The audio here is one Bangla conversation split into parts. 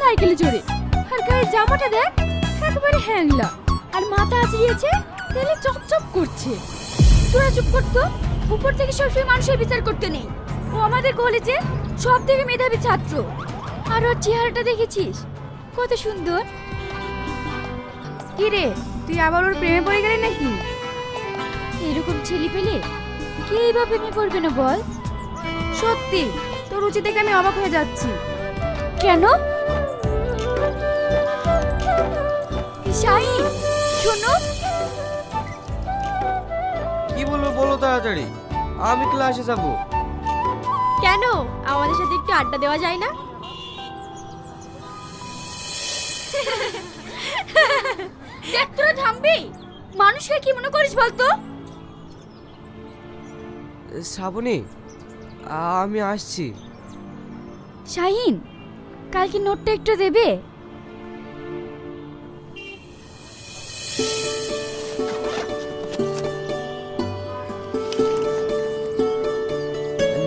সাইকেলে চড়ে আর গায়ের জামাটা দেখ, একেবারে হ্যাংলা আর মাথা আঁচড়িয়েছে তেলে চপচপ করছে। তোরা চুপ করতো উপর থেকে সবসময় মানুষের বিচার করতে নেই। ও আমাদের কলেজে সব থেকে মেধাবী ছাত্র। আর ওর চেহারাটা দেখেছিস? কত সুন্দর। কি রে তুই আবার ওর প্রেমে পড়ে গেলি নাকি? এরকম ছেলে পেলে কে এইভাবে প্রেমে পড়বে না বল? সত্যি তোর রুচি দেখে আমি অবাক হয়ে যাচ্ছি। কেন? শাহিন শোনো। কি বলব বলো তাড়াতাড়ি? আমি ক্লাসে যাব। কেন? আমাদের সাথে একটু আড্ডা দেওয়া যায় না? দেখ তোরা থামবি। মানুষকে কি মনে করিস বলতো? শ্রাবণী আমি আসছি। শাহিন কালকে নোটটা একটু দেবে?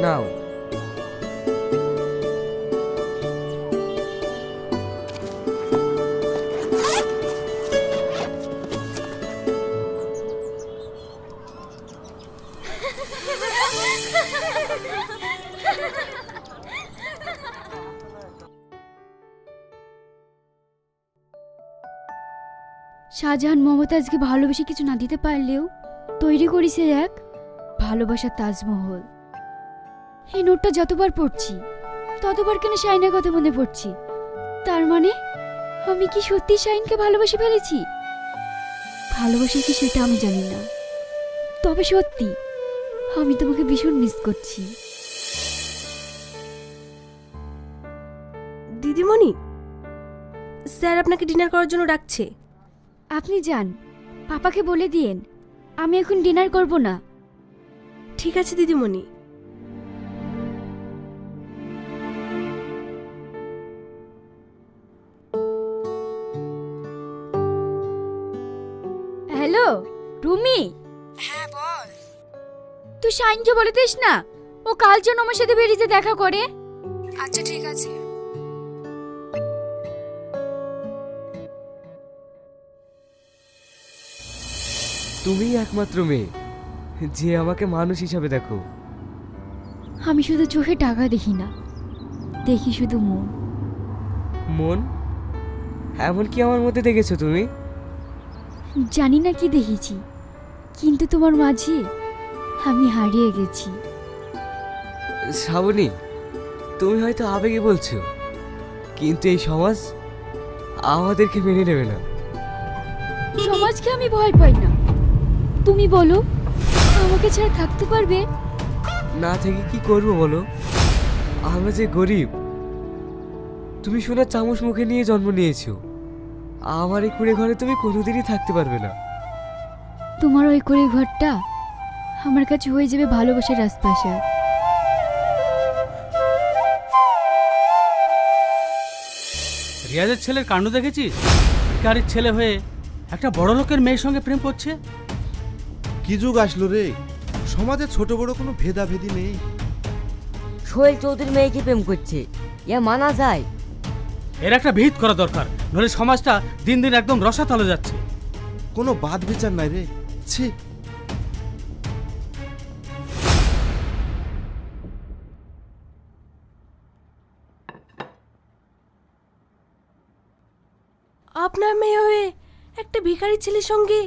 নাও। শাহজাহান মমতাজকে ভালোবেসে কিছু না দিতে পারলেও তৈরি করেছে এক ভালোবাসার তাজমহল। এই নোটটা যতবার পড়ছি, ততবার কেন শাইনের কথা মনে পড়ছি? তার মানে আমি কি সত্যি শাইনকে ভালোবেসে ফেলেছি? ভালোবাসি কি সেটা আমি জানি না। তবে সত্যি, আমি তোমাকে ভীষণ মিস করছি। দিদিমণি, স্যার আপনাকে ডিনার করার জন্য ডাকছে। আপনি যান। পাপাকে বলে দিয়েন আমি এখন ডিনার করব না। ঠিক আছে দিদিমণি। হ্যালো রুমি। হ্যাঁ বল। তুই শাইনকে বলে দিস না ও কাল যেন আমার সাথে বেরিয়ে দেখা করে। আচ্ছা ঠিক আছে। তুমিই একমাত্র মেয়ে। যে আমাকে মানুষ হিসাবে দেখো। আমি শুধু চোখে টাকা দেখি না দেখি শুধু মন। মন? এমন কি আমার মধ্যে দেখেছ তুমি? জানি না কি দেখেছি কিন্তু তোমার মাঝে আমি হারিয়ে গেছি। শ্রাবণী তুমি হয়তো আবেগে বলছো কিন্তু এই সমাজ আমাদেরকে মেনে নেবে না। সমাজকে আমি ভয় পাই না। তুমি বলো আমাকে ছাড়া থাকতে পারবে? না থেকে কি করব বলো? আমরা যে গরিব তুমি সোনার চামচ মুখে নিয়ে জন্ম নিয়েছো। আমার এই কুড়ে ঘরে তুমি কোনোদিনই থাকতে পারবে না। তোমার ওই কুড়ে ঘরটা আমার কাছে হয়ে যাবে ভালোবাসার রাজপ্রাসাদ রিয়াজের ছেলের কাণ্ড দেখেছিস? ভিকারির ছেলে হয়ে একটা বড় লোকের মেয়ের সঙ্গে প্রেম করছে? কি যুগ আসলো রে? সমাজে ছোট বড় কোনো ভেদাভেদি নেই। সোহেল চৌধুরী মেয়েকে প্রেম করছে? ইয়া মানা যায়। এর একটা ভিত করা দরকার। নইলে সমাজটা দিন দিন একদম রসাতলে যাচ্ছে। কোনো বাদ বিচার নাই রে। ছি। আপনার মেয়ে হয়ে একটা ভিখারি ছেলের সঙ্গে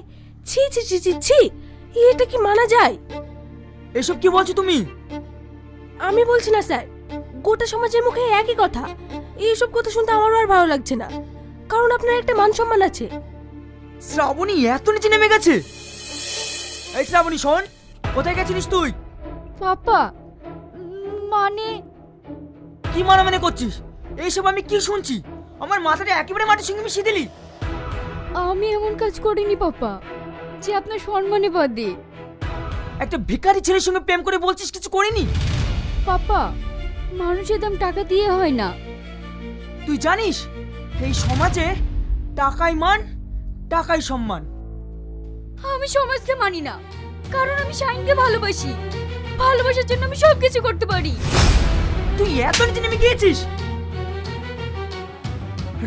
ছি ছি ছি ছি ছি। এটা কি মানা যায়? এসব কি বলছো তুমি? আমি বলছি না স্যার। গোটা সমাজের মুখে একই কথা। এইসব কথা শুনতে আমারও আর ভালো লাগছে না। কারণ আপনার একটা মান সম্মান আছে। শ্রাবণী এত নিচে নেমে গেছে। এই শ্রাবণী শোন কোথায় গেছিলিস তুই? পাপা মানে? কি মানে মানে করছিস? এইসব আমি কি শুনছি? আমার মাথাটা একেবারে মাটির সঙ্গে মিশিয়ে দিলি। আমি এমন কাজ করিনি পাপা। যে আপনার সম্মানে বাদে। একটা ভিখারি ছেলের সঙ্গে প্রেম করে বলছিস কিছু করিনি? পাপা মানুষের দাম টাকা দিয়ে হয় না। তুই জানিস এই সমাজে টাকাই মান টাকাই সম্মান। আমি সমাজকে মানি না কারণ আমি শাইনকে ভালোবাসি। ভালোবাসার জন্য আমি সব কিছু করতে পারি। তুই এত নিচে নেমে গিয়েছিস?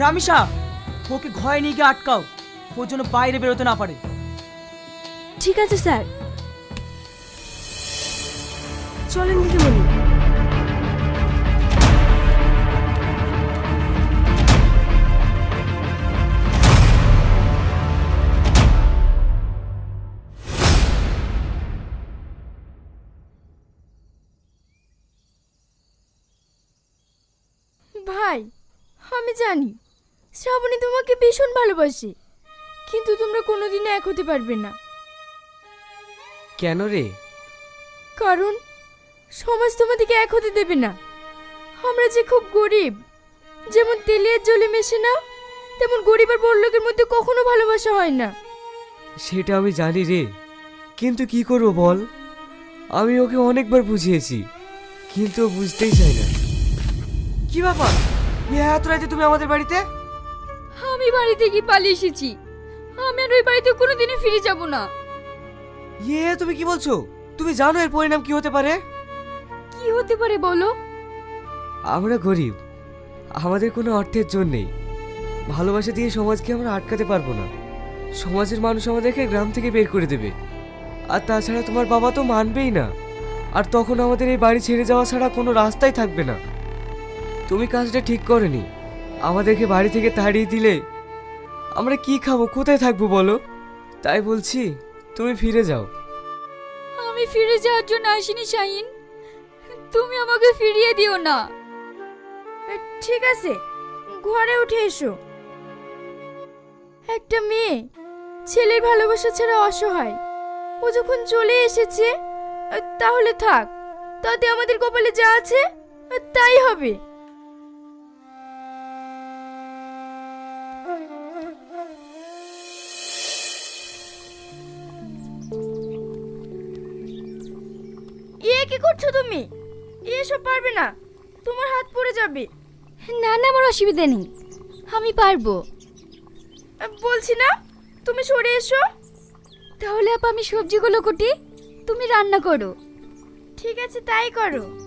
রামিসা ওকে ঘরে নিয়ে গিয়ে আটকাও। ওর জন্য বাইরে বেরোতে না পারে। ঠিক আছে স্যার। চলেন দিদিমণি ভাই আমি জানি শ্রাবণী তোমাকে ভীষণ ভালোবাসে কিন্তু তোমরা কোনোদিনও এক হতে পারবে না। কেন রে? কারণ সমাজ তোমাদেরকে এক হতে দেবে না। আমরা যে খুব গরিব যেমন তেলিয়ার জলে মেশে না তেমন গরিব আর বড় লোকের মধ্যে কখনো ভালোবাসা হয় না। সেটা আমি জানি রে কিন্তু কি করব বল? আমি ওকে অনেকবার বুঝিয়েছি কিন্তু ও বুঝতেই চায় না। কি ব্যাপার? এত রাতে তুমি আমাদের বাড়িতে? আমি বাড়ি থেকে পালিয়ে এসেছি। আমি আর ওই বাড়িতে কোনোদিনও ফিরে যাব না। ইয়ে তুমি কি বলছো? তুমি জানো এর পরিণাম কি হতে পারে? কি হতে পারে বলো? আমরা গরিব। আমাদের কোনো অর্থের জন্য নেই। ভালোবাসা দিয়ে সমাজকে আমরা আটকাতে পারব না। সমাজের মানুষ আমাদেরকে গ্রাম থেকে বের করে দেবে। আর তাছাড়া তোমার বাবা তো মানবেই না। আর তখন আমাদের এই বাড়ি ছেড়ে যাওয়া ছাড়া কোনো রাস্তাই থাকবে না। তুমি কাজটা ঠিক করনি। আমাদেরকে বাড়ি থেকে তাড়িয়ে দিলে আমরা কি খাব কোথায় থাকব বলো? তাই বলছি। তুমি ফিরে যাও। আমি ফিরে যাওয়ার জন্য আসিনি, শাহিন। তুমি আমাকে ফিরিয়ে দিও না। ঠিক আছে, ঘরে উঠে এসো। একটা মেয়ে, ছেলের ভালোবাসা ছাড়া অসহায়। ও যখন চলে এসেছে, তাহলে থাক, তাতে আমাদের কপালে যা আছে, তাই হবে। করছ তুমি? এসব পারবে না। তোমার হাত পড়ে যাবে। না না আমার অসুবিধা নেই। আমি পারব। বলছি না তুমি সরে এসো। তাহলে আপা আমি সবজিগুলো কুটি তুমি রান্না করো। ঠিক আছে তাই করো।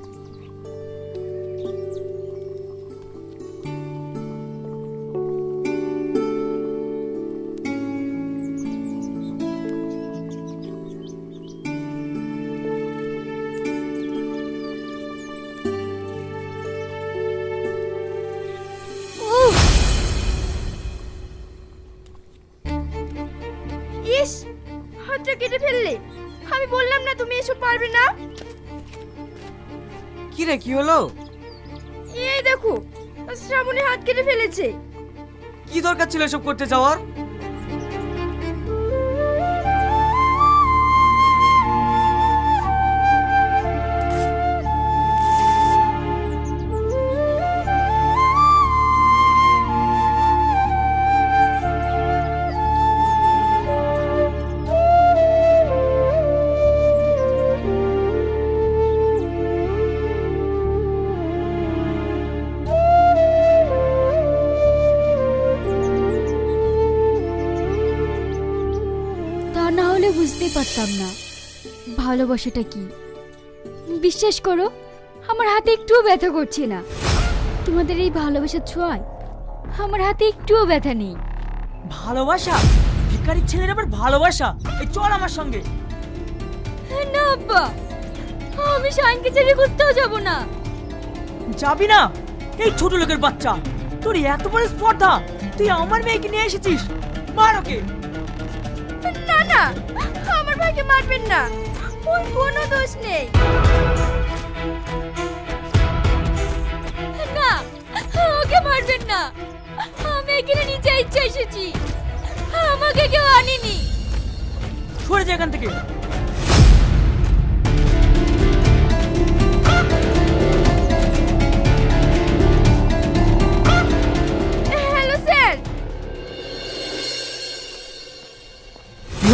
বললাম না তুমি এসব পারবে না? কি রে কি হলো? এই দেখো শ্রাবণী হাত কেটে ফেলেছে। কি দরকার ছিল এসব করতে যাওয়ার? হলে বুঝতেই পারতাম না। ভালোবাসাটা কি? বিশ্বাস করো আমার হাতে একটুও ব্যথা করছে না। তোমাদের এই ভালোবাসার ছোঁয়ায় আমার হাতে একটুও ব্যথা নেই। ভালোবাসা? ভিকারির ছেলের আবার ভালোবাসা? এই চল আমার সঙ্গে। না আব্বা। আমি শাইনকে ছেড়ে কোথাও যাব না। যাবি না? এই ছোট লোকের বাচ্চা। তোর এত বড় স্পর্ধা। তুই আমার মেয়েকে নিয়ে এসেছিস। মার ওকে। না, আমার ভাইকে মারবেন না। ওর কোনো দোষ নেই। না, ওকে মারবেন না। আমি এখানে নিজে ইচ্ছা এসেছি। আমাকে কেউ আনিনি। সরে যা এখান থেকে।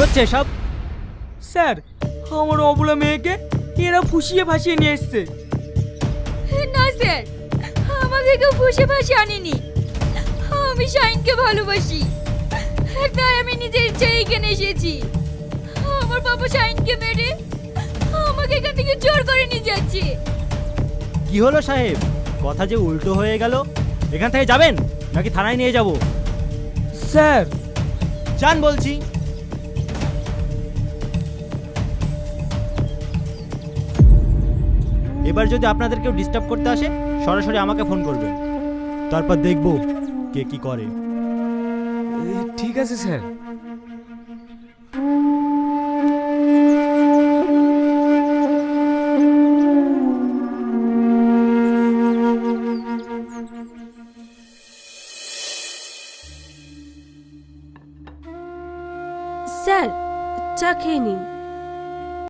হচ্ছে সব স্যার আমার অবলা মেয়েকে এরা ফুসিয়ে ফাঁসিয়ে নিয়ে এসছে। না স্যার আমাকে কেউ বসে ফাঁসে আনেনি। আমি শাইনকে ভালোবাসি। তাই আমি নিজের ইচ্ছায় এখানে এসেছি। আমার বাবা শাইনকে মেরে আমাকে এখান থেকে জোর করে নিয়ে যাচ্ছে। কি হলো সাহেব? কথা যে উল্টো হয়ে গেল। এখান থেকে যাবেন নাকি থানায় নিয়ে যাব? স্যার। যান বলছি। এবার যদি আপনাদের কেউ ডিস্টার্ব করতে আসে, সরাসরি আমাকে ফোন করবে। তারপর দেখব কে কি করে। ঠিক আছে, স্যার।